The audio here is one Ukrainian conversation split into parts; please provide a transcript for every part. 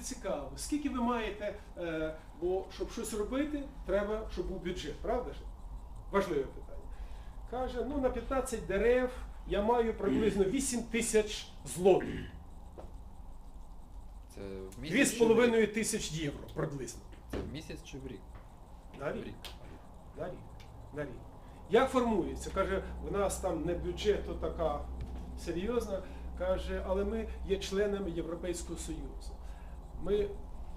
цікаво, скільки ви маєте, е, бо щоб щось робити, треба, щоб був бюджет, правда ж? Важливе питання. Каже, ну на 15 дерев я маю приблизно 8 тисяч злотих. Це в місяць чи в рік? 2,5 тисяч євро приблизно. Це в місяць чи в рік? На рік. На рік. На рік. Як формується? Каже, в нас там не бюджету така серйозна. Каже, але ми є членами Європейського Союзу. Ми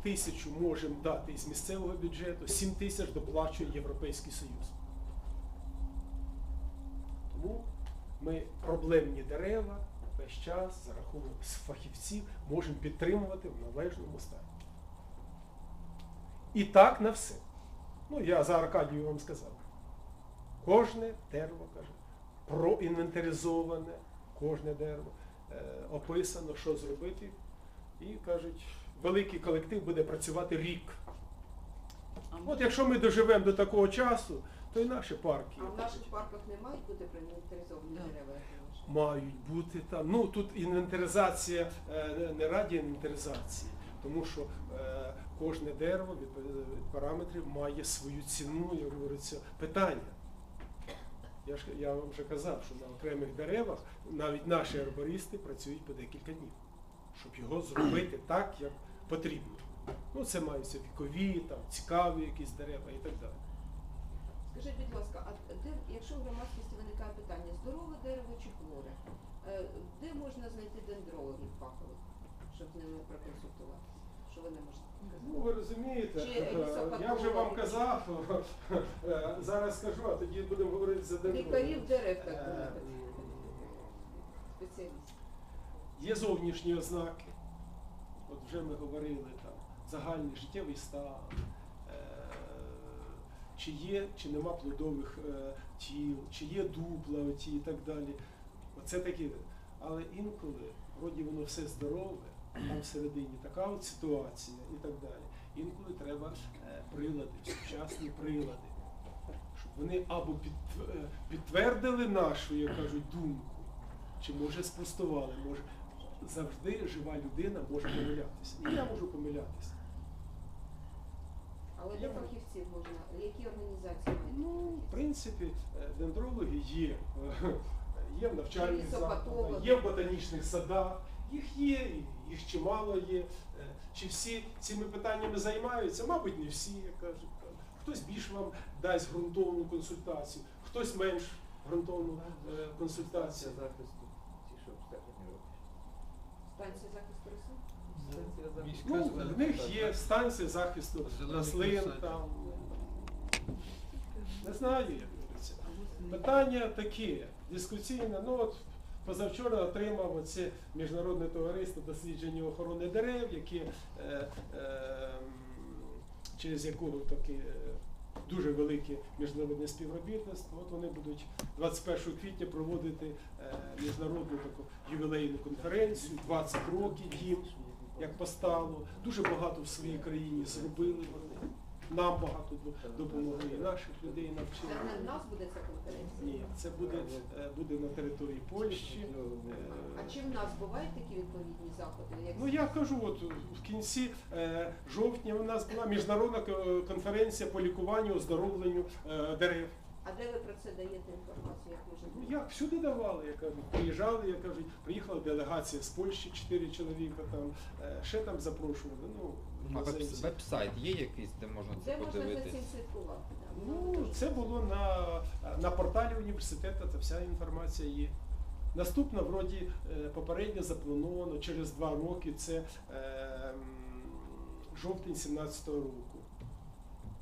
тисячу можемо дати із місцевого бюджету, сім тисяч доплачує Європейський Союз. Тому ми проблемні дерева весь час за рахунок фахівців можемо підтримувати в належному стані. І так на все. Ну, я за Аркадію вам сказав. Кожне дерево, каже, проінвентаризоване, кожне дерево, е, описано, що зробити. І кажуть, великий колектив буде працювати рік. От якщо ми доживемо до такого часу, то і наші парки А в наших парках не мають бути проінвентаризовані Да. дерева, мають бути там. Ну тут інвентаризація е, не- раді інвентаризації, тому що е, кожне дерево від, від параметрів має свою ціну, як говориться, питання. Я ж я вам вже казав, що на окремих деревах навіть наші арбористи працюють по декілька днів, щоб його зробити так, як потрібно. Ну, це маються вікові, там, цікаві якісь дерева і так далі. Скажіть, будь ласка, а де, якщо в громадськості виникає питання, здорове дерево чи хворе, е, де можна знайти дендрологів фахових, щоб з ними проконсультуватися? Що ви не можете Ну, ви розумієте, Чи е, я вже вам казав, е, зараз скажу, а тоді будемо говорити за сказати? Лікарів дерев, так Е, спеціалістів. Є зовнішні ознаки. От вже ми говорили там загальний життєвий стан, е, чи є, чи нема плодових е, тіл, чи є дупла оті і так далі. Оце такі. Але інколи, вроді воно все здорове, там всередині така от ситуація і так далі. Інколи треба е, прилади, сучасні прилади, щоб вони або е, підтвердили нашу, як кажуть, думку, чи може спростували, може завжди жива людина може помилятися. І я можу помилятися. Але для Я- фахівців можна, які організації мають? Ну, в принципі, дендрологи є. Є в навчальних закладах, є в ботанічних садах, їх є, їх чимало є. Е, Чи всі цими питаннями займаються? Мабуть, не всі, як кажуть. Хтось більш вам дасть ґрунтовну консультацію, хтось менш ґрунтовну е, консультацію. захисту, ті, що обстеження роблять. Станція захисту рослин? Станція захисту. Ну, в них є станція захисту рослин, там. Не знаю, як говориться. Питання таке, дискусійне. Ну от позавчора отримав оце міжнародне товариство дослідження охорони дерев, яке, е, е, через якого таке е, дуже велике міжнародне співробітництво. От вони будуть 21 квітня проводити е, міжнародну таку ювілейну конференцію, 20 років їм як постало. Дуже багато в своїй країні зробили вони. Нам багато до- допомогли, і наших людей Це навчили. не в нас буде ця конференція? Ні, це буде, е, буде на території Польщі. Е, А чи в нас бувають такі відповідні заходи? Як Ну я кажу, от в кінці е, жовтня у нас була міжнародна конференція по лікуванню, оздоровленню е, дерев. А де ви про це даєте інформацію? Як можна Ну як всюди давали, я кажу, приїжджали, я кажуть, приїхала делегація з Польщі, чотири чоловіка там, е, ще там запрошували. Ну, А веб- іноземці. веб-сайт є якийсь, де можна це Де можна за подивитись? цим слідкувати? Да, Ну, це було на, на порталі університету, та вся інформація є. Наступна, вроді, е, попередньо заплановано через два роки, це е, м, жовтень 17-го року.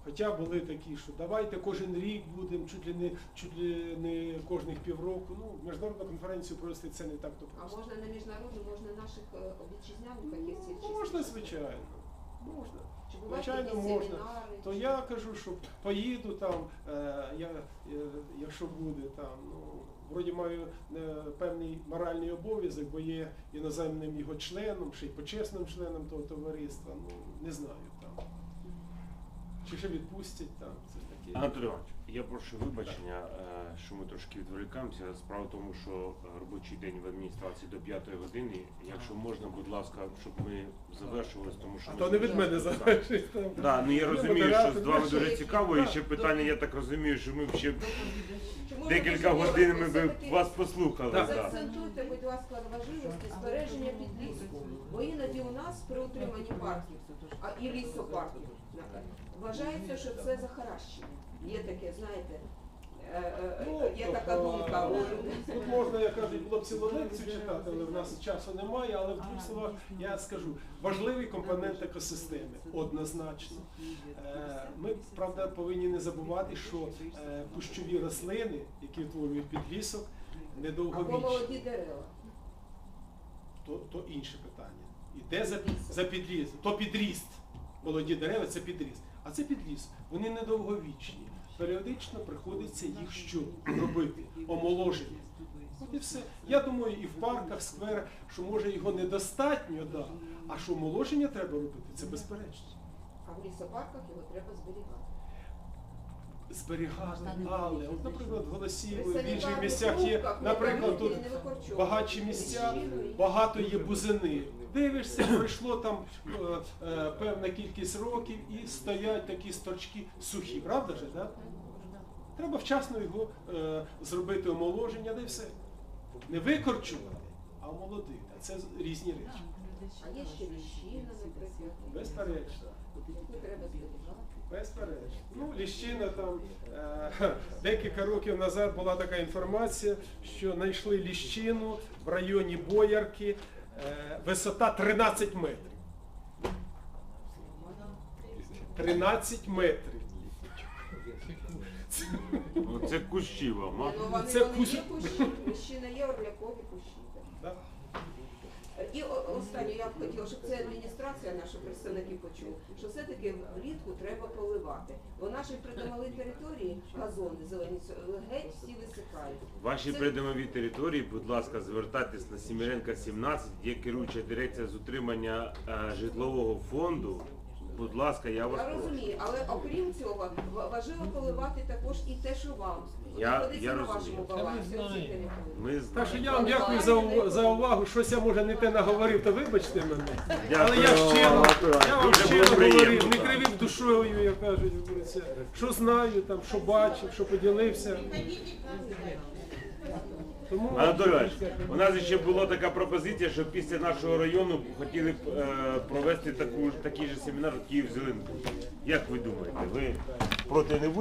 Хоча були такі, що давайте кожен рік будемо, чуть ли не, чуть ли не кожних півроку. Ну, міжнародну конференцію провести це не так то А можна на міжнародну, можна наших е, вітчизняних фахівців? чи Можна, звичайно. Можна. Чи Звичайно, можна. семінари? То чи- я кажу, що поїду там, е, я, е, якщо буде там, ну, вроді маю е, певний моральний обов'язок, бо є іноземним його членом, ще й почесним членом того товариства, ну, не знаю там. Чи ще відпустять там, це таке. Анатолій Іванович, Я прошу вибачення, е, що ми трошки відволікаємося. Справа в тому, що е, робочий день в адміністрації до 5 години. Якщо можна, будь ласка, щоб ми завершувалися, тому що А ми то не від мене там. Да, ну я розумію, що з вами дуже цікаво, і ще питання, я так розумію, що ми ще декілька годин ми би вас послухали. Заакцентуйте, будь ласка, на важливості збереження підліску. Бо іноді у нас при утриманні парків а і лісопарків вважається, що це захаращення. Є таке, знаєте, е, е, Ну, е, є така тобто, думка ну. Тут можна, як кажуть, було б цілу лекцію читати, але в нас часу немає. Але в двох словах я скажу, важливий компонент екосистеми, однозначно. Ми, правда, повинні не забувати, що кущові рослини, які утворюють підлісок, Або недовговічні. молоді дерева. То, то інше питання. Іде за, за підліс, то підріст. Молоді дерева це підріст. А це підліз. Вони недовговічні. Періодично приходиться їх що робити? Омоложення. От і все. Я думаю, і в парках, скверах, що може його недостатньо, да. а що омоложення треба робити, це безперечно. А в лісопарках його треба зберігати. Зберігати, але, от, наприклад, в Голосіїво, При в інших місцях є, наприклад, тут багатші місця, багато є бузини. Дивишся, пройшло там е, е, певна кількість років і стоять такі сторчки сухі, правда ж? Да? Треба вчасно його е, зробити омоложення, де все. Не викорчувати, а омолодити. Це різні речі. А є ще ліщина, наприклад. Безперечно. Треба зберігати. Безперечно. Ну, ліщина там е, декілька років назад була така інформація, що знайшли ліщину в районі Боярки, е, висота 13 метрів. 13 метрів. Ну, Це кущі вам, а? ну, вони, Це вони кущі, ліщина є, орлякові кущі. І останнє я б хотіла, щоб це адміністрація, наші представники почули, що все-таки влітку треба поливати. Бо наші придомові території, газони зелені, геть всі висихають. Ваші Це- придомові території, будь ласка, звертайтесь на Сіміренка 17, є керуюча дирекція з утримання е, житлового фонду. Будь ласка, я вас Я прошу. розумію, але окрім цього, ва- важливо поливати також і те, що вам Я- знаходиться я на розумію. вашому балансі. оці території. Ми Так що знаємо. я вам дякую за, ув- за увагу. Щось я може не те наговорив, то вибачте мене. Але я щиро, я вам Дуже щиро було говорив, не кривив душою, як кажуть, що знаю, там, що бачив, що поділився. Анатолій Іванович, у нас ще була така пропозиція, що після нашого району хотіли б е, провести таку, такий же семінар в Київ Зеленку. Як ви думаєте, ви проти не будете?